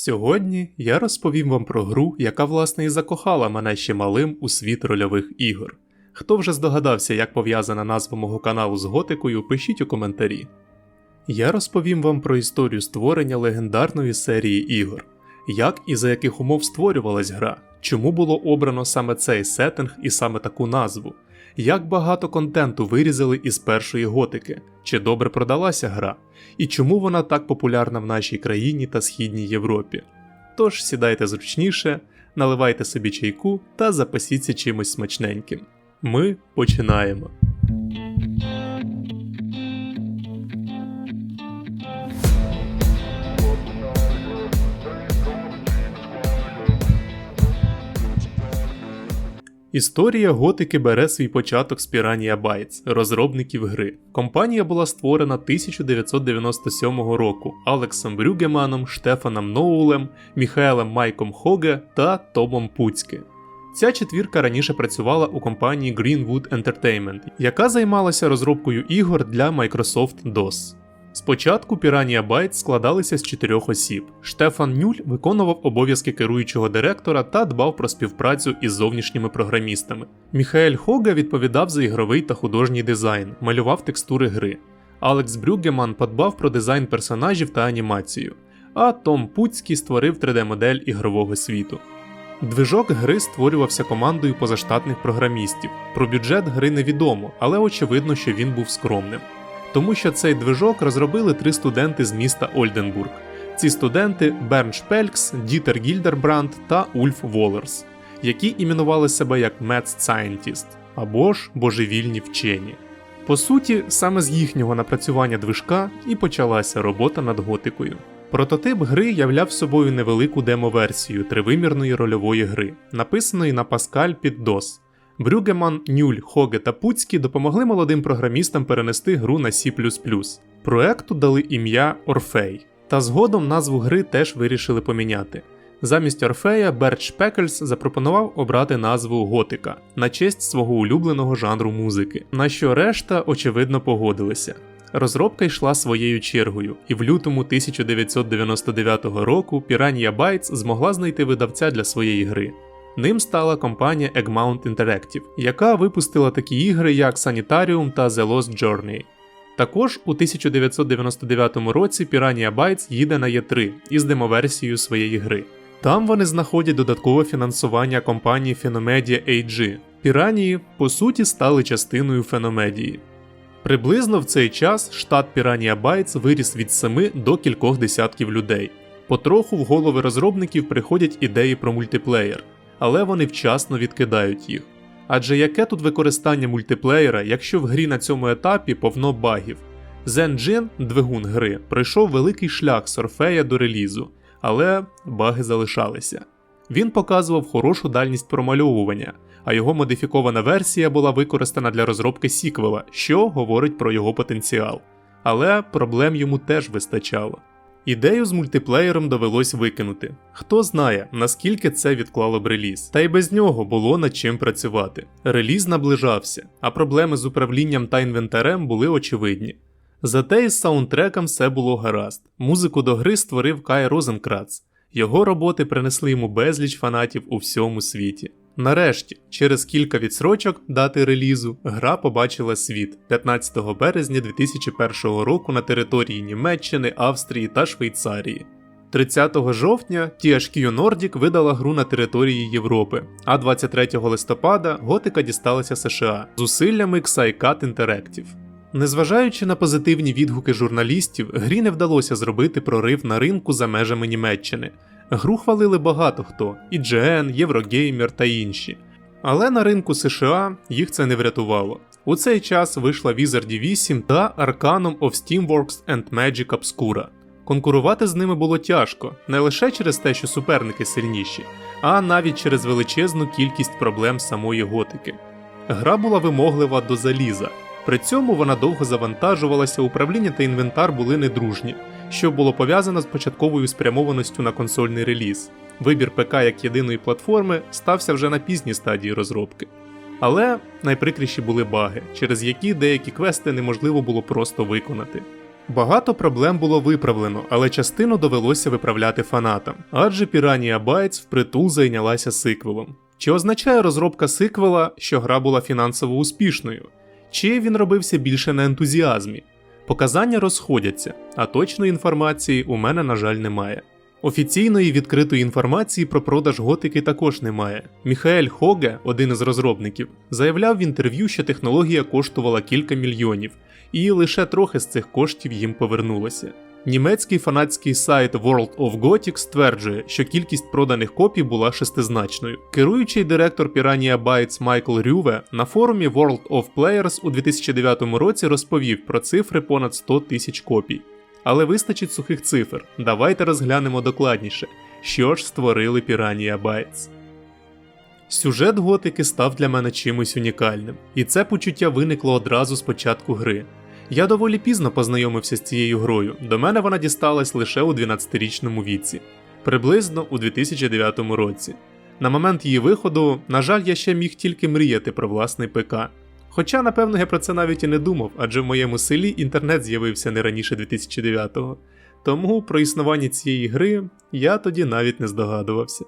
Сьогодні я розповім вам про гру, яка власне і закохала мене ще малим у світ рольових ігор. Хто вже здогадався, як пов'язана назва мого каналу з готикою, пишіть у коментарі. Я розповім вам про історію створення легендарної серії ігор, як і за яких умов створювалась гра, чому було обрано саме цей сеттинг і саме таку назву, як багато контенту вирізали із першої готики, чи добре продалася гра, і чому вона так популярна в нашій країні та Східній Європі. Тож сідайте зручніше, наливайте собі чайку та запасіться чимось смачненьким. Ми починаємо. Історія готики бере свій початок з Piranha Bytes, розробників гри. Компанія була створена 1997 року Алексом Брюгеманом, Штефаном Ноулем, Міхаелем Майком Хоге та Томом Пуцьки. Ця четвірка раніше працювала у компанії Greenwood Entertainment, яка займалася розробкою ігор для Microsoft DOS. Спочатку Piranha Bytes складалися з чотирьох осіб. Штефан Нюль виконував обов'язки керуючого директора та дбав про співпрацю із зовнішніми програмістами. Міхаель Хога відповідав за ігровий та художній дизайн, малював текстури гри. Алекс Брюггеман подбав про дизайн персонажів та анімацію, а Том Пуцький створив 3D-модель ігрового світу. Движок гри створювався командою позаштатних програмістів. Про бюджет гри невідомо, але очевидно, що він був скромним тому що цей движок розробили три студенти з міста Ольденбург. Ці студенти Берн Шпелькс, Дітер Гільдербранд та Ульф Волерс, які іменували себе як Mad Scientist або ж божевільні вчені. По суті, саме з їхнього напрацювання движка і почалася робота над готикою. Прототип гри являв собою невелику демо-версію тривимірної рольової гри, написаної на Pascal під DOS. Брюгеман, Нюль, Хоге та Пуцькі допомогли молодим програмістам перенести гру на C. Проекту дали ім'я Орфей, та згодом назву гри теж вирішили поміняти. Замість Орфея Берч Пекельс запропонував обрати назву Готика на честь свого улюбленого жанру музики, на що решта, очевидно, погодилися. Розробка йшла своєю чергою, і в лютому 1999 року Piranha Bytes змогла знайти видавця для своєї гри. Ним стала компанія Egmount Interactive, яка випустила такі ігри, як Sanitarium та The Lost Journey. Також у 1999 році Piranha Bytes їде на E3 із демоверсією своєї гри. Там вони знаходять додаткове фінансування компанії Phenomedia AG. Піранії, по суті, стали частиною Феномедії. Приблизно в цей час штат Piranha Bytes виріс від 7 до кількох десятків людей. Потроху в голови розробників приходять ідеї про мультиплеєр але вони вчасно відкидають їх. Адже яке тут використання мультиплеєра, якщо в грі на цьому етапі повно багів? Zen двигун гри, пройшов великий шлях з Орфея до релізу, але баги залишалися. Він показував хорошу дальність промальовування, а його модифікована версія була використана для розробки сіквела, що говорить про його потенціал. Але проблем йому теж вистачало. Ідею з мультиплеєром довелось викинути. Хто знає, наскільки це відклало б реліз, та й без нього було над чим працювати. Реліз наближався, а проблеми з управлінням та інвентарем були очевидні. Зате із саундтреком все було гаразд. Музику до гри створив Кай Розенкрац. Його роботи принесли йому безліч фанатів у всьому світі. Нарешті, через кілька відсрочок дати релізу, гра побачила світ 15 березня 2001 року на території Німеччини, Австрії та Швейцарії. 30 жовтня THQ Nordic видала гру на території Європи, а 23 листопада готика дісталася США зусиллями Xycat Interactive. Незважаючи на позитивні відгуки журналістів, грі не вдалося зробити прорив на ринку за межами Німеччини. Гру хвалили багато хто: і IGN, Єврогеймер та інші. Але на ринку США їх це не врятувало. У цей час вийшла Wizard 8 та Arcanum of Steamworks and Magic Obscura. Конкурувати з ними було тяжко, не лише через те, що суперники сильніші, а навіть через величезну кількість проблем самої готики. Гра була вимоглива до заліза, при цьому вона довго завантажувалася, управління та інвентар були недружні що було пов'язано з початковою спрямованістю на консольний реліз. Вибір ПК як єдиної платформи стався вже на пізній стадії розробки. Але найприкріші були баги, через які деякі квести неможливо було просто виконати. Багато проблем було виправлено, але частину довелося виправляти фанатам, адже Piranha Bytes впритул зайнялася сиквелом. Чи означає розробка сиквела, що гра була фінансово успішною? Чи він робився більше на ентузіазмі? Показання розходяться, а точної інформації у мене, на жаль, немає. Офіційної відкритої інформації про продаж готики також немає. Міхаель Хоге, один із розробників, заявляв в інтерв'ю, що технологія коштувала кілька мільйонів, і лише трохи з цих коштів їм повернулося. Німецький фанатський сайт World of Gothic стверджує, що кількість проданих копій була шестизначною. Керуючий директор Piranha Bytes Майкл Рюве на форумі World of Players у 2009 році розповів про цифри понад 100 тисяч копій. Але вистачить сухих цифр. Давайте розглянемо докладніше, що ж створили Piranha Bytes. Сюжет готики став для мене чимось унікальним, і це почуття виникло одразу з початку гри. Я доволі пізно познайомився з цією грою, до мене вона дісталась лише у 12-річному віці, приблизно у 2009 році. На момент її виходу, на жаль, я ще міг тільки мріяти про власний ПК. Хоча, напевно, я про це навіть і не думав, адже в моєму селі інтернет з'явився не раніше 2009-го, тому про існування цієї гри я тоді навіть не здогадувався.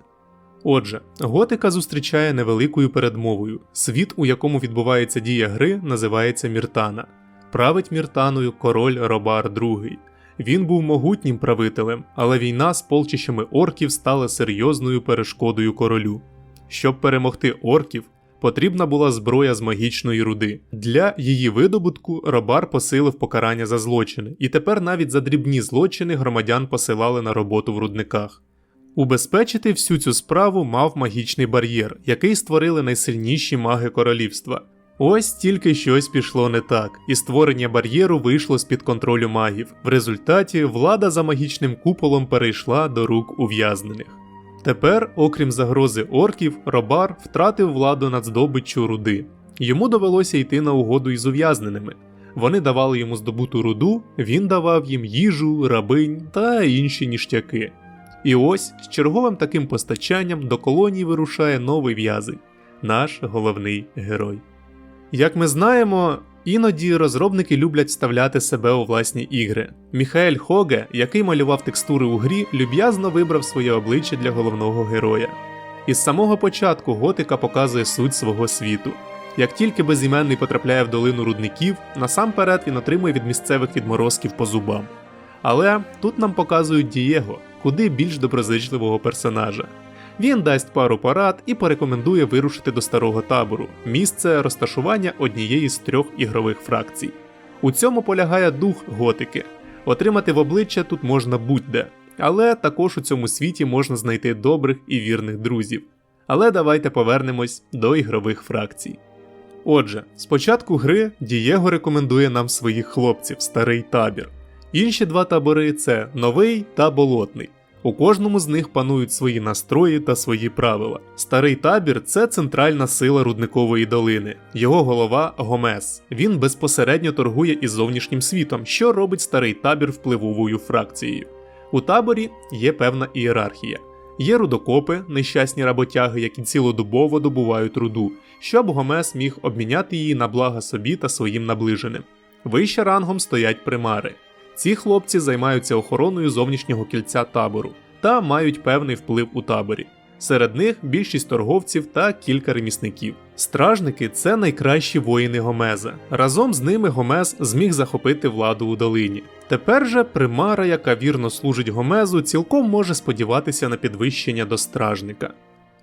Отже, готика зустрічає невеликою передмовою. Світ, у якому відбувається дія гри, називається Міртана. Править Міртаною король Робар II. Він був могутнім правителем, але війна з полчищами орків стала серйозною перешкодою королю. Щоб перемогти орків, потрібна була зброя з магічної руди. Для її видобутку Робар посилив покарання за злочини, і тепер навіть за дрібні злочини громадян посилали на роботу в рудниках. Убезпечити всю цю справу мав магічний бар'єр, який створили найсильніші маги королівства. Ось тільки щось пішло не так, і створення бар'єру вийшло з-під контролю магів. В результаті влада за магічним куполом перейшла до рук ув'язнених. Тепер, окрім загрози орків, Робар втратив владу над здобиччю руди. Йому довелося йти на угоду із ув'язненими. Вони давали йому здобуту руду, він давав їм їжу, рабинь та інші ніштяки. І ось з черговим таким постачанням до колонії вирушає новий в'язень наш головний герой. Як ми знаємо, іноді розробники люблять вставляти себе у власні ігри. Міхаель Хоге, який малював текстури у грі, люб'язно вибрав своє обличчя для головного героя. Із самого початку готика показує суть свого світу. Як тільки безіменний потрапляє в долину рудників, насамперед він отримує від місцевих відморозків по зубам. Але тут нам показують Дієго, куди більш доброзичливого персонажа. Він дасть пару порад і порекомендує вирушити до старого табору, місце розташування однієї з трьох ігрових фракцій. У цьому полягає дух готики. Отримати в обличчя тут можна будь-де, але також у цьому світі можна знайти добрих і вірних друзів. Але давайте повернемось до ігрових фракцій. Отже, спочатку гри Дієго рекомендує нам своїх хлопців, старий табір. Інші два табори це новий та болотний. У кожному з них панують свої настрої та свої правила. Старий табір це центральна сила рудникової долини. Його голова Гомес. Він безпосередньо торгує із зовнішнім світом, що робить старий табір впливовою фракцією. У таборі є певна ієрархія. Є рудокопи, нещасні работяги, які цілодобово добувають руду, щоб Гомес міг обміняти її на блага собі та своїм наближеним. Вище рангом стоять примари. Ці хлопці займаються охороною зовнішнього кільця табору та мають певний вплив у таборі. Серед них більшість торговців та кілька ремісників. Стражники це найкращі воїни Гомеза. Разом з ними Гомез зміг захопити владу у долині. Тепер же примара, яка вірно служить Гомезу, цілком може сподіватися на підвищення до стражника.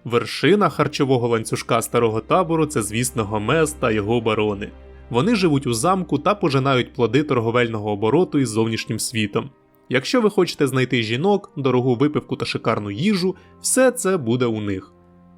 Вершина харчового ланцюжка старого табору це, звісно, Гомез та його барони. Вони живуть у замку та пожинають плоди торговельного обороту із зовнішнім світом. Якщо ви хочете знайти жінок, дорогу випивку та шикарну їжу, все це буде у них.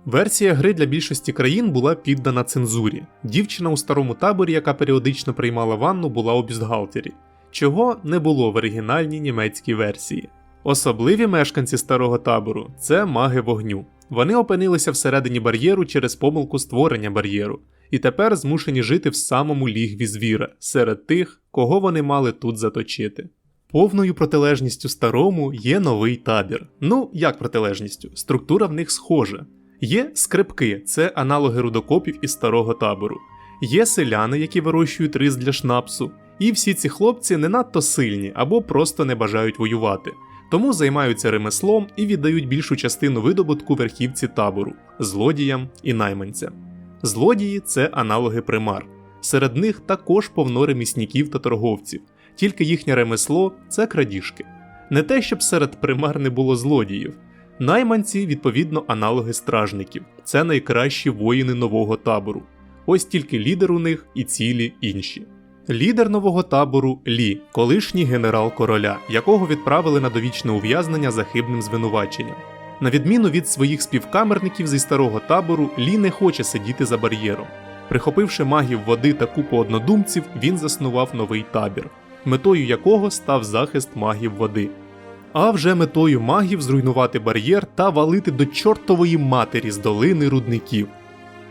Версія гри для більшості країн була піддана цензурі. Дівчина у старому таборі, яка періодично приймала ванну, була у бюстгальтері, чого не було в оригінальній німецькій версії. Особливі мешканці старого табору це маги вогню. Вони опинилися всередині бар'єру через помилку створення бар'єру і тепер змушені жити в самому лігві звіра серед тих, кого вони мали тут заточити. Повною протилежністю старому є новий табір. Ну, як протилежністю, структура в них схожа. Є скрипки, це аналоги рудокопів із старого табору. Є селяни, які вирощують рис для шнапсу, І всі ці хлопці не надто сильні або просто не бажають воювати, тому займаються ремеслом і віддають більшу частину видобутку верхівці табору, злодіям і найманцям. Злодії це аналоги примар. Серед них також повно ремісніків та торговців, тільки їхнє ремесло це крадіжки. Не те, щоб серед примар не було злодіїв. Найманці, відповідно, аналоги стражників, це найкращі воїни нового табору. Ось тільки лідер у них і цілі інші. Лідер нового табору Лі, колишній генерал короля, якого відправили на довічне ув'язнення за хибним звинуваченням. На відміну від своїх співкамерників зі старого табору, Лі не хоче сидіти за бар'єром. Прихопивши магів води та купу однодумців, він заснував новий табір, метою якого став захист магів води. А вже метою магів зруйнувати бар'єр та валити до чортової матері з долини рудників.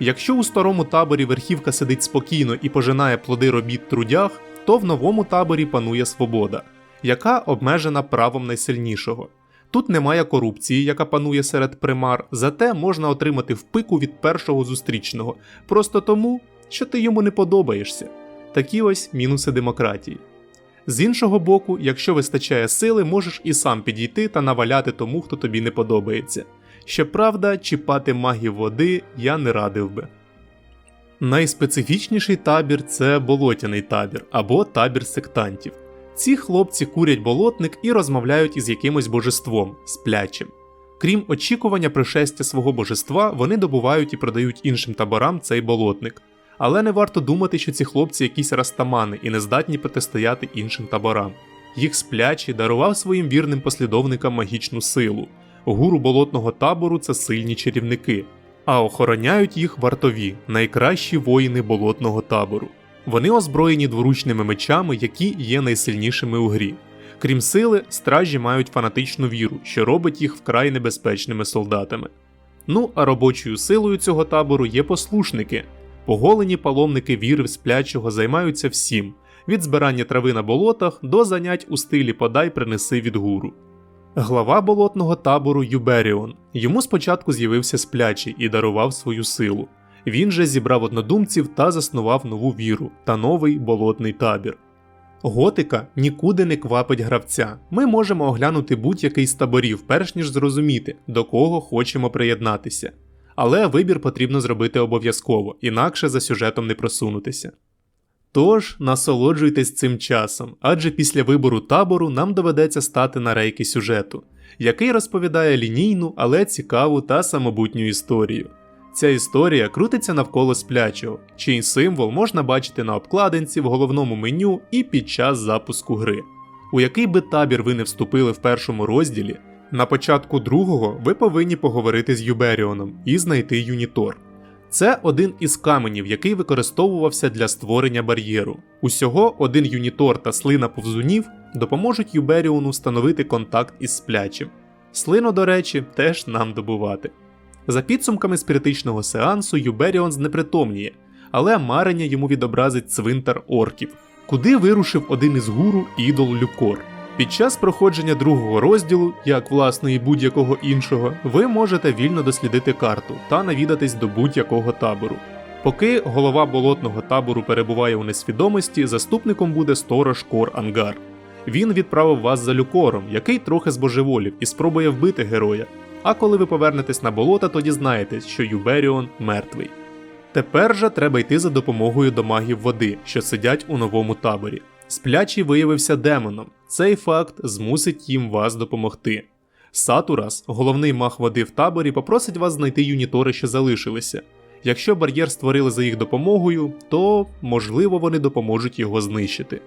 Якщо у старому таборі верхівка сидить спокійно і пожинає плоди робіт трудях, то в новому таборі панує свобода, яка обмежена правом найсильнішого. Тут немає корупції, яка панує серед примар, зате можна отримати впику від першого зустрічного, просто тому, що ти йому не подобаєшся. Такі ось мінуси демократії. З іншого боку, якщо вистачає сили, можеш і сам підійти та наваляти тому, хто тобі не подобається. Щоправда, чіпати магів води я не радив би. Найспецифічніший табір це болотяний табір або табір сектантів. Ці хлопці курять болотник і розмовляють із якимось божеством сплячим. Крім очікування пришестя свого божества, вони добувають і продають іншим таборам цей болотник. Але не варто думати, що ці хлопці якісь растамани і не здатні протистояти іншим таборам. Їх сплячий дарував своїм вірним послідовникам магічну силу. Гуру болотного табору це сильні чарівники, а охороняють їх вартові, найкращі воїни болотного табору. Вони озброєні дворучними мечами, які є найсильнішими у грі. Крім сили, стражі мають фанатичну віру, що робить їх вкрай небезпечними солдатами. Ну а робочою силою цього табору є послушники. Поголені паломники віри в сплячого займаються всім від збирання трави на болотах до занять у стилі подай принеси від гуру. Глава болотного табору Юберіон. Йому спочатку з'явився сплячий і дарував свою силу. Він же зібрав однодумців та заснував нову віру та новий болотний табір. Готика нікуди не квапить гравця. Ми можемо оглянути будь-який з таборів, перш ніж зрозуміти, до кого хочемо приєднатися. Але вибір потрібно зробити обов'язково, інакше за сюжетом не просунутися. Тож насолоджуйтесь цим часом, адже після вибору табору нам доведеться стати на рейки сюжету, який розповідає лінійну, але цікаву та самобутню історію. Ця історія крутиться навколо сплячого, чий символ можна бачити на обкладинці в головному меню і під час запуску гри. У який би табір ви не вступили в першому розділі, на початку другого ви повинні поговорити з Юберіоном і знайти Юнітор. Це один із каменів, який використовувався для створення бар'єру. Усього один юнітор та слина повзунів допоможуть Юберіону встановити контакт із сплячим. Слину, до речі, теж нам добувати. За підсумками спіритичного сеансу Юберіон знепритомніє, але марення йому відобразить цвинтар орків, куди вирушив один із гуру ідол Люкор. Під час проходження другого розділу, як власне і будь-якого іншого, ви можете вільно дослідити карту та навідатись до будь-якого табору. Поки голова болотного табору перебуває у несвідомості, заступником буде сторож Кор Ангар. Він відправив вас за люкором, який трохи збожеволів і спробує вбити героя. А коли ви повернетесь на болота, то дізнаєтесь, що Юберіон мертвий. Тепер же треба йти за допомогою до магів води, що сидять у новому таборі. Сплячий виявився демоном. Цей факт змусить їм вас допомогти. Сатурас, головний маг води в таборі, попросить вас знайти юнітори, що залишилися. Якщо бар'єр створили за їх допомогою, то можливо вони допоможуть його знищити.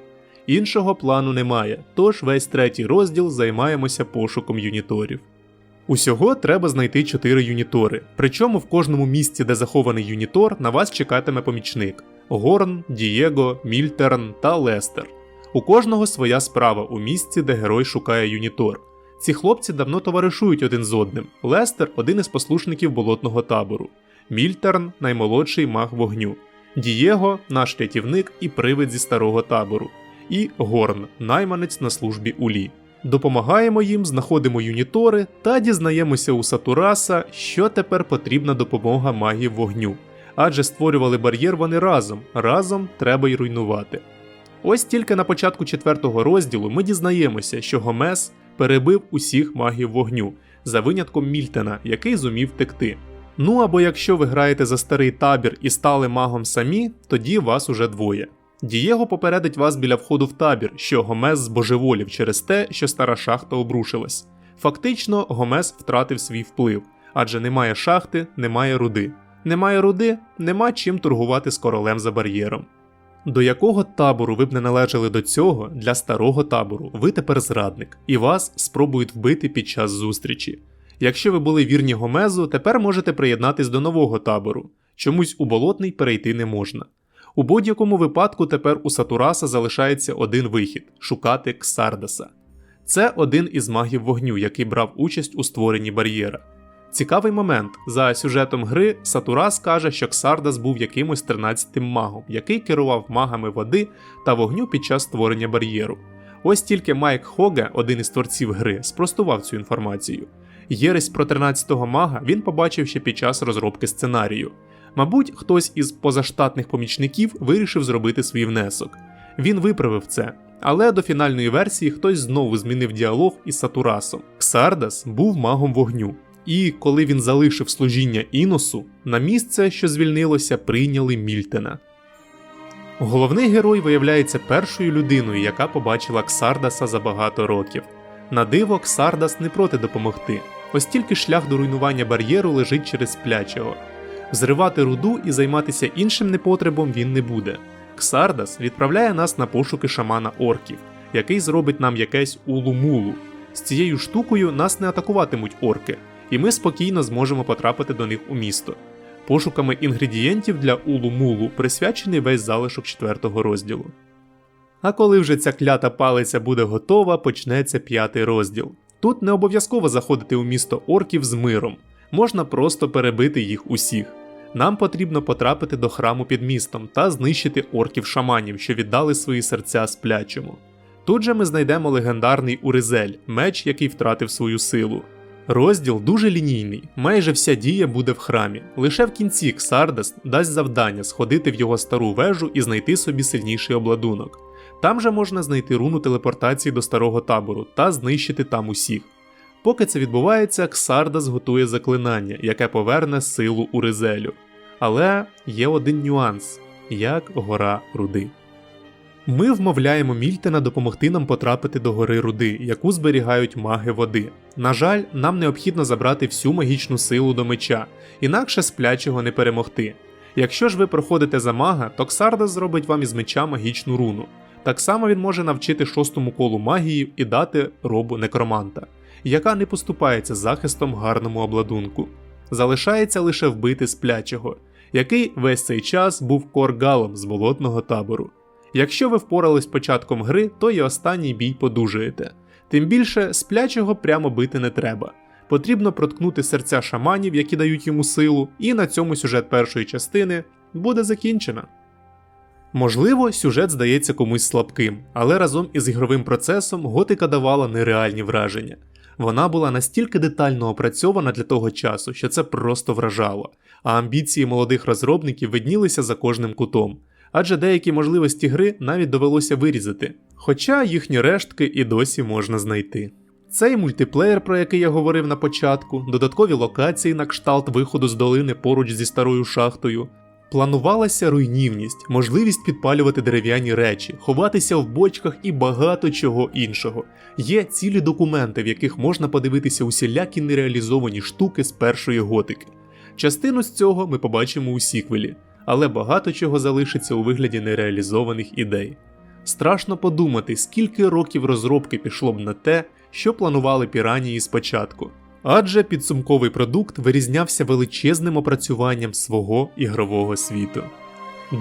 Іншого плану немає, тож весь третій розділ займаємося пошуком юніторів. Усього треба знайти 4 юнітори, причому в кожному місці, де захований юнітор, на вас чекатиме помічник: Горн, Дієго, Мільтерн та Лестер. У кожного своя справа у місці, де герой шукає юнітор. Ці хлопці давно товаришують один з одним. Лестер один із послушників болотного табору, Мільтерн наймолодший маг вогню, Дієго наш рятівник і привид зі старого табору, і Горн найманець на службі Улі. Допомагаємо їм, знаходимо юнітори та дізнаємося у Сатураса, що тепер потрібна допомога магів вогню. Адже створювали бар'єр вони разом, разом треба й руйнувати. Ось тільки на початку четвертого розділу ми дізнаємося, що Гомес перебив усіх магів вогню, за винятком Мільтена, який зумів втекти. Ну або якщо ви граєте за старий табір і стали магом самі, тоді вас уже двоє. Дієго попередить вас біля входу в табір, що Гомес збожеволів через те, що стара шахта обрушилась. Фактично, Гомес втратив свій вплив, адже немає шахти, немає руди. Немає руди, нема чим торгувати з королем за бар'єром. До якого табору ви б не належали до цього, для старого табору ви тепер зрадник, і вас спробують вбити під час зустрічі. Якщо ви були вірні Гомезу, тепер можете приєднатись до нового табору. Чомусь у болотний перейти не можна. У будь-якому випадку тепер у Сатураса залишається один вихід шукати Ксардаса. Це один із магів вогню, який брав участь у створенні бар'єра. Цікавий момент. За сюжетом гри Сатурас каже, що Ксардас був якимось 13-тим магом, який керував магами води та вогню під час створення бар'єру. Ось тільки Майк Хоге, один із творців гри, спростував цю інформацію. Єресь про 13-го мага він побачив ще під час розробки сценарію. Мабуть, хтось із позаштатних помічників вирішив зробити свій внесок. Він виправив це, але до фінальної версії хтось знову змінив діалог із Сатурасом. Ксардас був магом вогню, і коли він залишив служіння Іносу, на місце, що звільнилося, прийняли Мільтена. Головний герой виявляється першою людиною, яка побачила Ксардаса за багато років. На диво, Ксардас не проти допомогти, ось тільки шлях до руйнування бар'єру лежить через сплячого. Зривати руду і займатися іншим непотребом він не буде. Ксардас відправляє нас на пошуки шамана орків, який зробить нам якесь улумулу. З цією штукою нас не атакуватимуть орки, і ми спокійно зможемо потрапити до них у місто. Пошуками інгредієнтів для улумулу присвячений весь залишок четвертого розділу. А коли вже ця клята палиця буде готова, почнеться п'ятий розділ. Тут не обов'язково заходити у місто орків з миром, можна просто перебити їх усіх. Нам потрібно потрапити до храму під містом та знищити орків-шаманів, що віддали свої серця сплячому. Тут же ми знайдемо легендарний Уризель, меч, який втратив свою силу. Розділ дуже лінійний, майже вся дія буде в храмі. Лише в кінці Ксардес дасть завдання сходити в його стару вежу і знайти собі сильніший обладунок. Там же можна знайти руну телепортації до старого табору та знищити там усіх. Поки це відбувається, Ксардас готує заклинання, яке поверне силу Уризелю. Але є один нюанс як гора руди. Ми вмовляємо Мільтена допомогти нам потрапити до гори руди, яку зберігають маги води. На жаль, нам необхідно забрати всю магічну силу до меча, інакше сплячого не перемогти. Якщо ж ви проходите за мага, то Ксардас зробить вам із меча магічну руну. Так само він може навчити шостому колу магії і дати робу некроманта, яка не поступається захистом гарному обладунку. Залишається лише вбити сплячого, який весь цей час був коргалом з болотного табору. Якщо ви впорались початком гри, то і останній бій подужуєте. Тим більше сплячого прямо бити не треба. Потрібно проткнути серця шаманів, які дають йому силу, і на цьому сюжет першої частини буде закінчено. Можливо, сюжет здається комусь слабким, але разом із ігровим процесом готика давала нереальні враження. Вона була настільки детально опрацьована для того часу, що це просто вражало, а амбіції молодих розробників виднілися за кожним кутом, адже деякі можливості гри навіть довелося вирізати, хоча їхні рештки і досі можна знайти. Цей мультиплеєр, про який я говорив на початку, додаткові локації на кшталт виходу з долини поруч зі старою шахтою. Планувалася руйнівність, можливість підпалювати дерев'яні речі, ховатися в бочках і багато чого іншого. Є цілі документи, в яких можна подивитися усілякі нереалізовані штуки з першої готики. Частину з цього ми побачимо у сіквелі, але багато чого залишиться у вигляді нереалізованих ідей. Страшно подумати, скільки років розробки пішло б на те, що планували піранії спочатку. Адже підсумковий продукт вирізнявся величезним опрацюванням свого ігрового світу.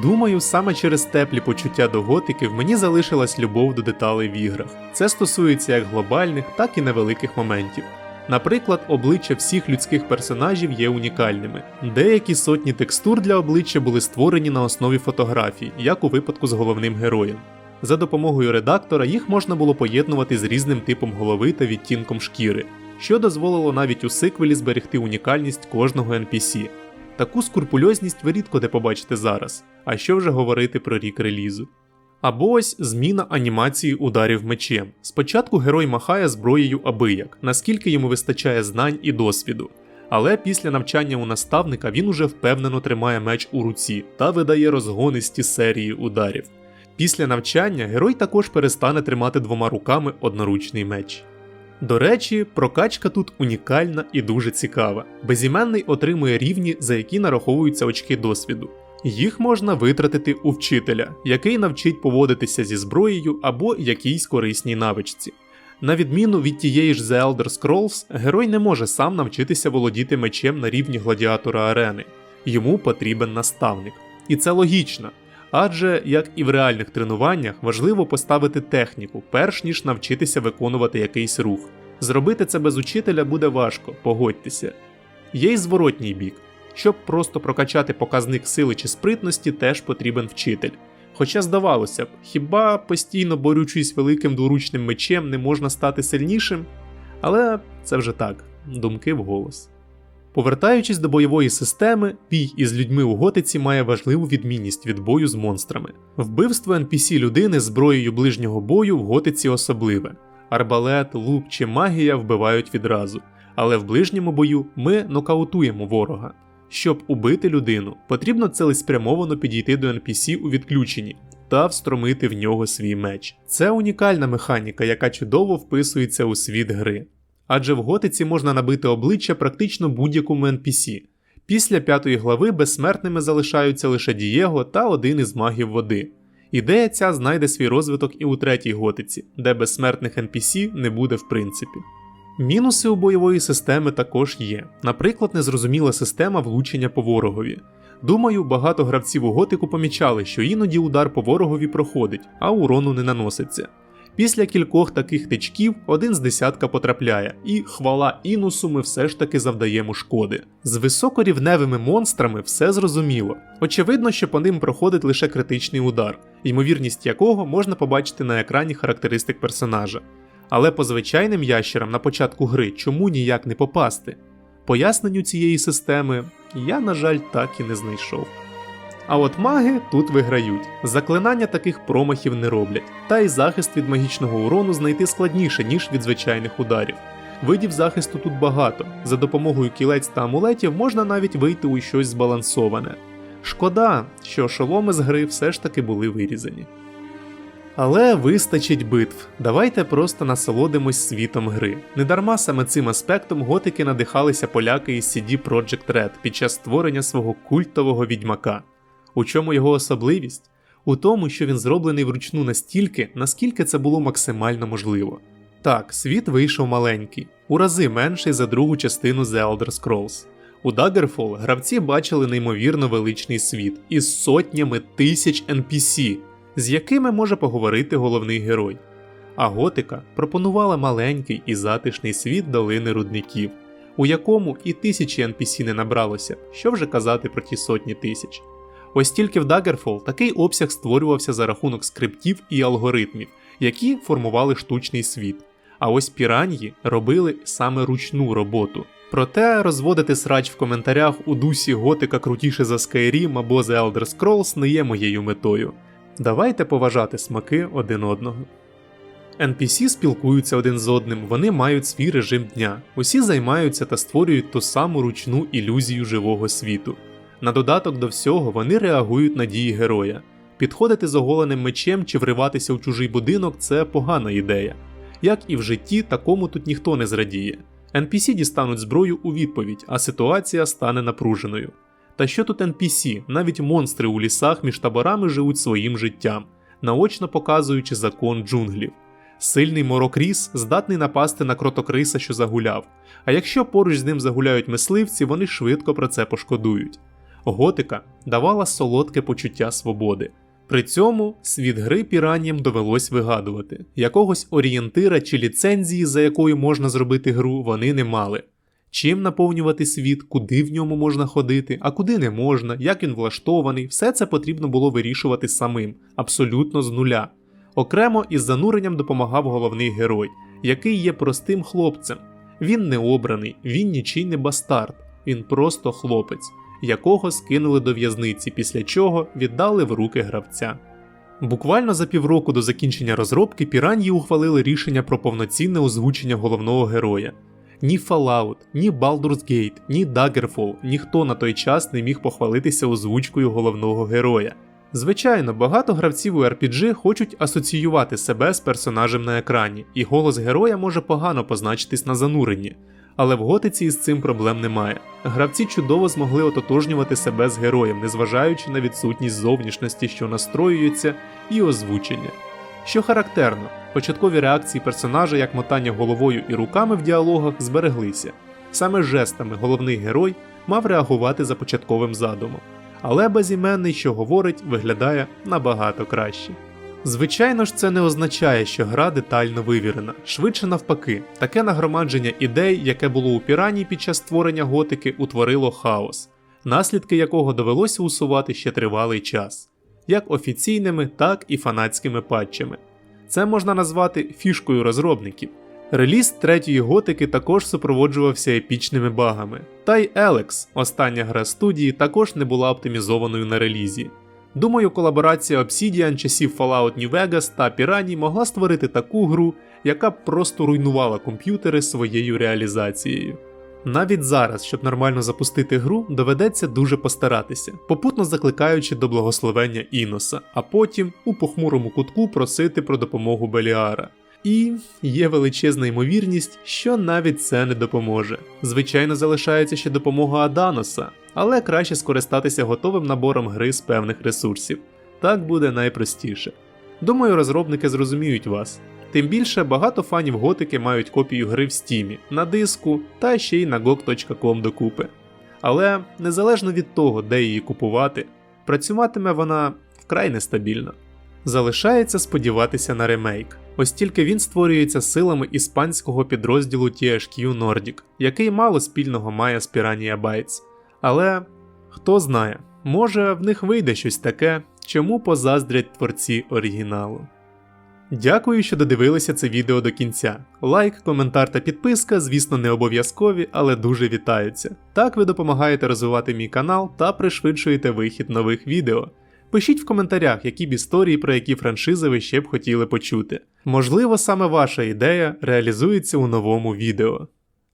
Думаю, саме через теплі почуття до готики в мені залишилась любов до деталей в іграх. Це стосується як глобальних, так і невеликих моментів. Наприклад, обличчя всіх людських персонажів є унікальними. Деякі сотні текстур для обличчя були створені на основі фотографій, як у випадку з головним героєм. За допомогою редактора їх можна було поєднувати з різним типом голови та відтінком шкіри, що дозволило навіть у сиквелі зберегти унікальність кожного NPC. Таку скурпульозність ви рідко де побачите зараз, а що вже говорити про рік релізу. Або ось зміна анімації ударів мечем. Спочатку герой махає зброєю абияк, наскільки йому вистачає знань і досвіду. Але після навчання у наставника він уже впевнено тримає меч у руці та видає розгонисті серії ударів. Після навчання герой також перестане тримати двома руками одноручний меч. До речі, прокачка тут унікальна і дуже цікава. Безіменний отримує рівні, за які нараховуються очки досвіду. Їх можна витратити у вчителя, який навчить поводитися зі зброєю або якійсь корисній навичці. На відміну від тієї ж The Elder Scrolls, герой не може сам навчитися володіти мечем на рівні гладіатора арени. Йому потрібен наставник. І це логічно. Адже, як і в реальних тренуваннях, важливо поставити техніку, перш ніж навчитися виконувати якийсь рух. Зробити це без учителя буде важко, погодьтеся. Є й зворотній бік. Щоб просто прокачати показник сили чи спритності, теж потрібен вчитель. Хоча здавалося б, хіба постійно борючись великим дворучним мечем не можна стати сильнішим? Але це вже так, думки вголос. Повертаючись до бойової системи, бій із людьми у готиці має важливу відмінність від бою з монстрами. Вбивство NPC людини зброєю ближнього бою в готиці особливе. Арбалет, лук чи магія вбивають відразу, але в ближньому бою ми нокаутуємо ворога. Щоб убити людину, потрібно цілеспрямовано підійти до NPC у відключенні та встромити в нього свій меч. Це унікальна механіка, яка чудово вписується у світ гри. Адже в готиці можна набити обличчя практично будь-якому NPC. Після п'ятої глави безсмертними залишаються лише Дієго та один із магів води. Ідея ця знайде свій розвиток і у третій готиці, де безсмертних NPC не буде в принципі. Мінуси у бойової системи також є, наприклад, незрозуміла система влучення по ворогові. Думаю, багато гравців у готику помічали, що іноді удар по ворогові проходить, а урону не наноситься. Після кількох таких тичків один з десятка потрапляє, і хвала інусу ми все ж таки завдаємо шкоди. З високорівневими монстрами все зрозуміло. Очевидно, що по ним проходить лише критичний удар, ймовірність якого можна побачити на екрані характеристик персонажа. Але по звичайним ящерам на початку гри чому ніяк не попасти? Поясненню цієї системи я, на жаль, так і не знайшов. А от маги тут виграють. Заклинання таких промахів не роблять, та й захист від магічного урону знайти складніше, ніж від звичайних ударів. Видів захисту тут багато, за допомогою кілець та амулетів можна навіть вийти у щось збалансоване. Шкода, що шоломи з гри все ж таки були вирізані. Але вистачить битв. Давайте просто насолодимось світом гри. Недарма саме цим аспектом готики надихалися поляки із CD Projekt Red під час створення свого культового відьмака. У чому його особливість? У тому, що він зроблений вручну настільки, наскільки це було максимально можливо. Так, світ вийшов маленький, у рази менший за другу частину The Elder Scrolls. У Daggerfall гравці бачили неймовірно величний світ із сотнями тисяч NPC, з якими може поговорити головний герой. А Готика пропонувала маленький і затишний світ долини рудників, у якому і тисячі NPC не набралося, що вже казати про ті сотні тисяч. Ось тільки в Daggerfall такий обсяг створювався за рахунок скриптів і алгоритмів, які формували штучний світ. А ось піраньї робили саме ручну роботу. Проте розводити срач в коментарях у дусі готика крутіше за Skyrim або The Elder Scrolls не є моєю метою. Давайте поважати смаки один одного. NPC спілкуються один з одним, вони мають свій режим дня. Усі займаються та створюють ту саму ручну ілюзію живого світу. На додаток до всього вони реагують на дії героя. Підходити з оголеним мечем чи вриватися в чужий будинок це погана ідея. Як і в житті, такому тут ніхто не зрадіє. NPC дістануть зброю у відповідь, а ситуація стане напруженою. Та що тут NPC, навіть монстри у лісах між таборами живуть своїм життям, наочно показуючи закон джунглів. Сильний морокріс здатний напасти на кротокриса, що загуляв, а якщо поруч з ним загуляють мисливці, вони швидко про це пошкодують. Готика давала солодке почуття свободи. При цьому світ гри піранням довелось вигадувати, якогось орієнтира чи ліцензії, за якою можна зробити гру, вони не мали. Чим наповнювати світ, куди в ньому можна ходити, а куди не можна, як він влаштований, все це потрібно було вирішувати самим, абсолютно з нуля. Окремо із зануренням допомагав головний герой, який є простим хлопцем. Він не обраний, він нічий не бастард, він просто хлопець, якого скинули до в'язниці, після чого віддали в руки гравця. Буквально за півроку до закінчення розробки піранії ухвалили рішення про повноцінне озвучення головного героя. Ні Fallout, ні Baldur's Gate, ні Daggerfall ніхто на той час не міг похвалитися озвучкою головного героя. Звичайно, багато гравців у RPG хочуть асоціювати себе з персонажем на екрані, і голос героя може погано позначитись на зануренні. Але в готиці із цим проблем немає. Гравці чудово змогли ототожнювати себе з героєм, незважаючи на відсутність зовнішності, що настроюється, і озвучення. Що характерно, початкові реакції персонажа, як мотання головою і руками в діалогах, збереглися. Саме жестами головний герой мав реагувати за початковим задумом, але безіменний, що говорить, виглядає набагато краще. Звичайно ж, це не означає, що гра детально вивірена. Швидше навпаки, таке нагромадження ідей, яке було у пірані під час створення готики, утворило хаос, наслідки якого довелося усувати ще тривалий час, як офіційними, так і фанатськими патчами. Це можна назвати фішкою розробників. Реліз третьої готики також супроводжувався епічними багами. Та й Елекс, остання гра студії, також не була оптимізованою на релізі. Думаю, колаборація Obsidian часів Fallout New Vegas та Piranha могла створити таку гру, яка б просто руйнувала комп'ютери своєю реалізацією. Навіть зараз, щоб нормально запустити гру, доведеться дуже постаратися, попутно закликаючи до благословення Іноса, а потім у похмурому кутку просити про допомогу Беліара. І є величезна ймовірність, що навіть це не допоможе. Звичайно, залишається ще допомога Аданоса, але краще скористатися готовим набором гри з певних ресурсів. Так буде найпростіше. Думаю, розробники зрозуміють вас. Тим більше багато фанів готики мають копію гри в стімі, на диску та ще й на gog.com докупи. Але незалежно від того, де її купувати, працюватиме вона вкрай нестабільно. Залишається сподіватися на ремейк, ось тільки він створюється силами іспанського підрозділу THQ Nordic, який мало спільного має з Piranha Bytes. Але хто знає, може в них вийде щось таке, чому позаздрять творці оригіналу. Дякую, що додивилися це відео до кінця. Лайк, коментар та підписка, звісно, не обов'язкові, але дуже вітаються. Так ви допомагаєте розвивати мій канал та пришвидшуєте вихід нових відео. Пишіть в коментарях, які б історії про які франшизи ви ще б хотіли почути. Можливо, саме ваша ідея реалізується у новому відео.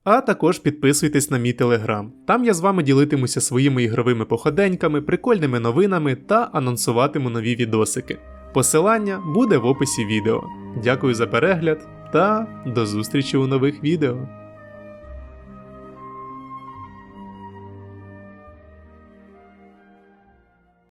А також підписуйтесь на мій телеграм. Там я з вами ділитимуся своїми ігровими походеньками, прикольними новинами та анонсуватиму нові відосики. Посилання буде в описі відео. Дякую за перегляд та до зустрічі у нових відео.